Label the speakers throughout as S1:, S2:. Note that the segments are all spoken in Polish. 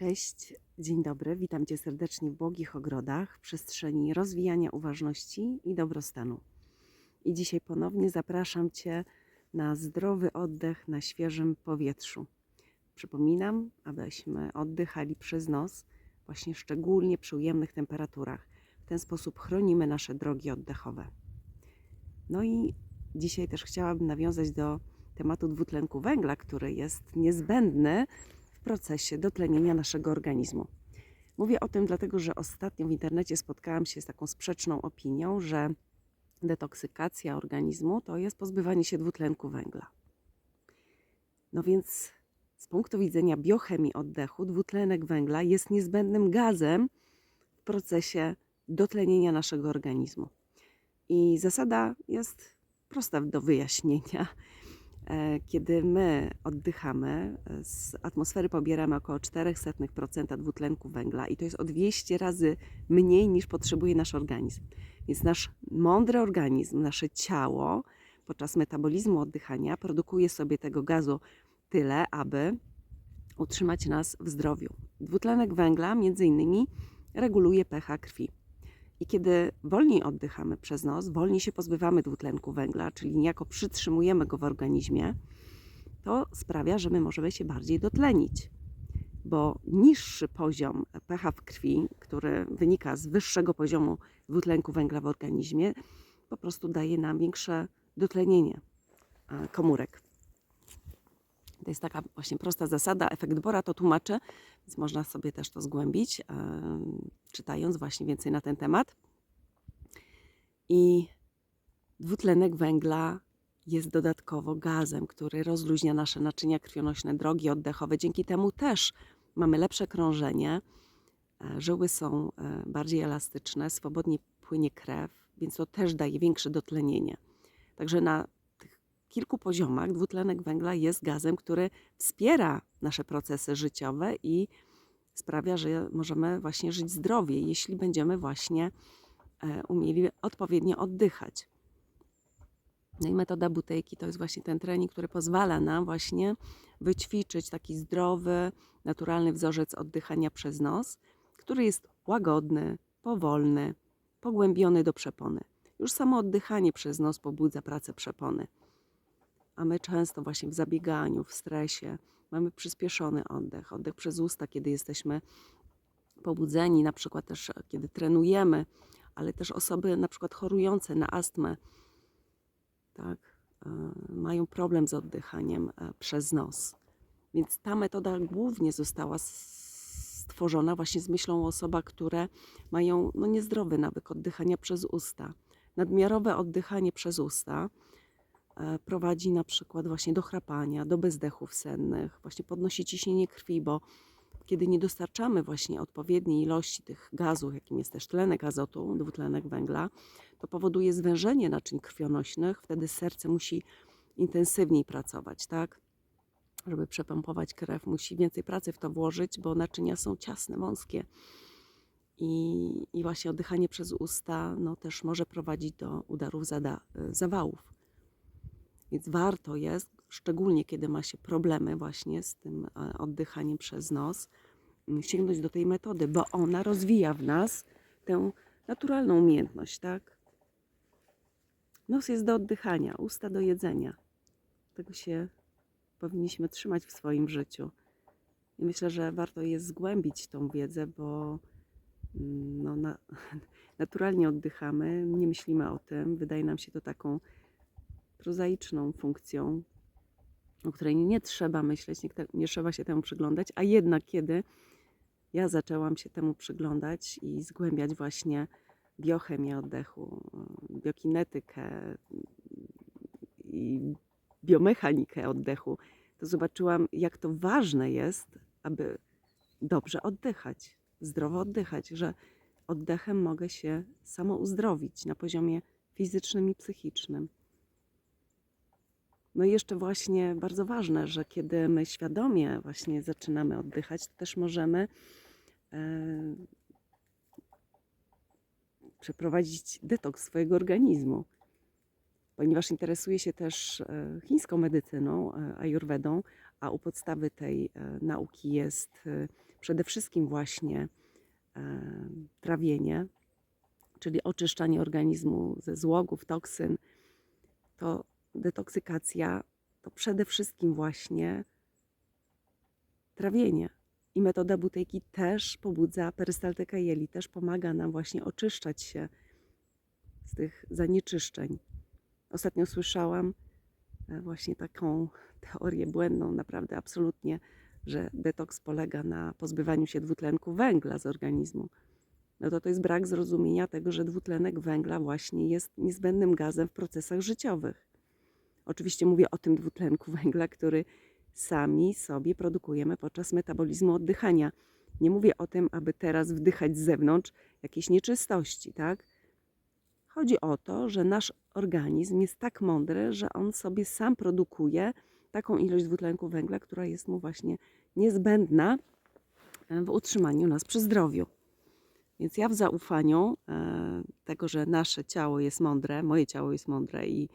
S1: Cześć, dzień dobry, witam Cię serdecznie w Błogich Ogrodach, przestrzeni rozwijania uważności i dobrostanu. I dzisiaj ponownie zapraszam Cię na zdrowy oddech na świeżym powietrzu. Przypominam, abyśmy oddychali przez nos, właśnie szczególnie przy ujemnych temperaturach. W ten sposób chronimy nasze drogi oddechowe. No i dzisiaj też chciałabym nawiązać do tematu dwutlenku węgla, który jest niezbędny w procesie dotlenienia naszego organizmu. Mówię o tym dlatego, że ostatnio w internecie spotkałam się z taką sprzeczną opinią, że detoksykacja organizmu to jest pozbywanie się dwutlenku węgla. No więc z punktu widzenia biochemii oddechu, dwutlenek węgla jest niezbędnym gazem w procesie dotlenienia naszego organizmu. I zasada jest prosta do wyjaśnienia. E, Kiedy my oddychamy, e, z atmosfery pobieramy około 0,04% dwutlenku węgla i to jest o 200 razy mniej niż potrzebuje nasz organizm. Więc nasz mądry organizm, nasze ciało podczas metabolizmu oddychania produkuje sobie tego gazu tyle, aby utrzymać nas w zdrowiu. Dwutlenek węgla między innymi reguluje pH krwi. I kiedy wolniej oddychamy przez nos, wolniej się pozbywamy dwutlenku węgla, czyli niejako przytrzymujemy go w organizmie, to sprawia, że my możemy się bardziej dotlenić. Bo niższy poziom pH w krwi, który wynika z wyższego poziomu dwutlenku węgla w organizmie, po prostu daje nam większe dotlenienie komórek. To jest taka właśnie prosta zasada. Efekt Bora to tłumaczy, więc można sobie też to zgłębić, e, czytając właśnie więcej na ten temat. I dwutlenek węgla jest dodatkowo gazem, który rozluźnia nasze naczynia krwionośne, drogi oddechowe. Dzięki temu też mamy lepsze krążenie, e, żyły są e, bardziej elastyczne, swobodnie płynie krew, więc to też daje większe dotlenienie. Także na kilku poziomach dwutlenek węgla jest gazem, który wspiera nasze procesy życiowe i sprawia, że możemy właśnie żyć zdrowie, jeśli będziemy właśnie e, umieli odpowiednio oddychać. No i metoda butejki to jest właśnie ten trening, który pozwala nam właśnie wyćwiczyć taki zdrowy, naturalny wzorzec oddychania przez nos, który jest łagodny, powolny, pogłębiony do przepony. Już samo oddychanie przez nos pobudza pracę przepony. A my często właśnie w zabieganiu, w stresie mamy przyspieszony oddech, oddech przez usta, kiedy jesteśmy pobudzeni, na przykład też kiedy trenujemy, ale też osoby na przykład chorujące na astmę, tak, e, mają problem z oddychaniem e, przez nos. Więc ta metoda głównie została stworzona właśnie z myślą o osobach, które mają no, niezdrowy nawyk oddychania przez usta. Nadmiarowe oddychanie przez usta e, prowadzi na przykład właśnie do chrapania, do bezdechów sennych, właśnie podnosi ciśnienie krwi, bo kiedy nie dostarczamy właśnie odpowiedniej ilości tych gazów, jakim jest też tlenek azotu, dwutlenek węgla, to powoduje zwężenie naczyń krwionośnych, wtedy serce musi intensywniej pracować, tak? Żeby przepompować krew, musi więcej pracy w to włożyć, bo naczynia są ciasne, wąskie. I, i właśnie oddychanie przez usta no, też może prowadzić do udarów zada, zawałów. Więc warto jest, szczególnie kiedy ma się problemy właśnie z tym e, oddychaniem przez nos, sięgnąć do tej metody, bo ona rozwija w nas tę naturalną umiejętność, tak? Nos jest do oddychania, usta do jedzenia. Tego się powinniśmy trzymać w swoim życiu. I myślę, że warto jest zgłębić tą wiedzę, bo no, na, naturalnie oddychamy, nie myślimy o tym. Wydaje nam się to taką prozaiczną funkcją, o której nie trzeba myśleć, nie, nie trzeba się temu przyglądać, a jednak kiedy ja zaczęłam się temu przyglądać i zgłębiać właśnie biochemię oddechu, biokinetykę i biomechanikę oddechu, to zobaczyłam, jak to ważne jest, aby dobrze oddychać, zdrowo oddychać, że oddechem mogę się samo uzdrowić na poziomie fizycznym i psychicznym. No i jeszcze właśnie bardzo ważne, że kiedy my świadomie właśnie zaczynamy oddychać, to też możemy e, przeprowadzić detoks swojego organizmu. Ponieważ interesuję się też e, chińską medycyną, e, ayurvedą, a u podstawy tej nauki jest przede wszystkim właśnie trawienie, czyli oczyszczanie organizmu ze złogów, toksyn, to detoksykacja to przede wszystkim właśnie trawienie. I metoda butejki też pobudza perystaltykę jeli, też pomaga nam właśnie oczyszczać się z tych zanieczyszczeń. Ostatnio słyszałam e, właśnie taką teorię błędną, naprawdę absolutnie, że detoks polega na pozbywaniu się dwutlenku węgla z organizmu. No to to jest brak zrozumienia tego, że dwutlenek węgla właśnie jest niezbędnym gazem w procesach życiowych. Oczywiście mówię o tym dwutlenku węgla, który sami sobie produkujemy podczas metabolizmu oddychania. Nie mówię o tym, aby teraz wdychać z zewnątrz jakieś nieczystości, tak? Chodzi o to, że nasz organizm jest tak mądry, że on sobie sam produkuje taką ilość dwutlenku węgla, która jest mu właśnie niezbędna e, w utrzymaniu nas przy zdrowiu. Więc ja w zaufaniu e, tego, że nasze ciało jest mądre, moje ciało jest mądre i,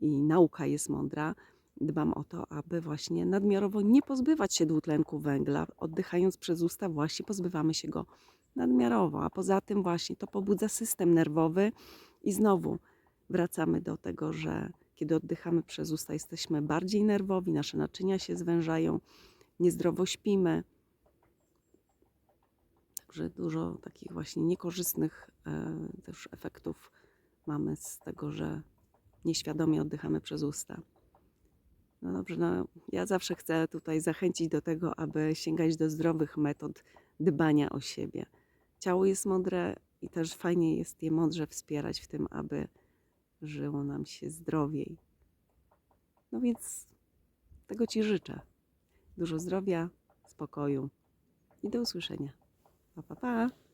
S1: i nauka jest mądra, dbam o to, aby właśnie nadmiarowo nie pozbywać się dwutlenku węgla. Oddychając przez usta właśnie pozbywamy się go nadmiarowo, a poza tym właśnie to pobudza system nerwowy i znowu wracamy do tego, że kiedy oddychamy przez usta jesteśmy bardziej nerwowi, nasze naczynia się zwężają, niezdrowo śpimy. Także dużo takich właśnie niekorzystnych e, też efektów mamy z tego, że nieświadomie oddychamy przez usta. No dobrze, no ja zawsze chcę tutaj zachęcić do tego, aby sięgać do zdrowych metod dbania o siebie. Ciało jest mądre i też fajnie jest je mądrze wspierać w tym, aby żyło nam się zdrowiej. No więc tego Ci życzę. Dużo zdrowia, spokoju i do usłyszenia. Pa, pa, pa.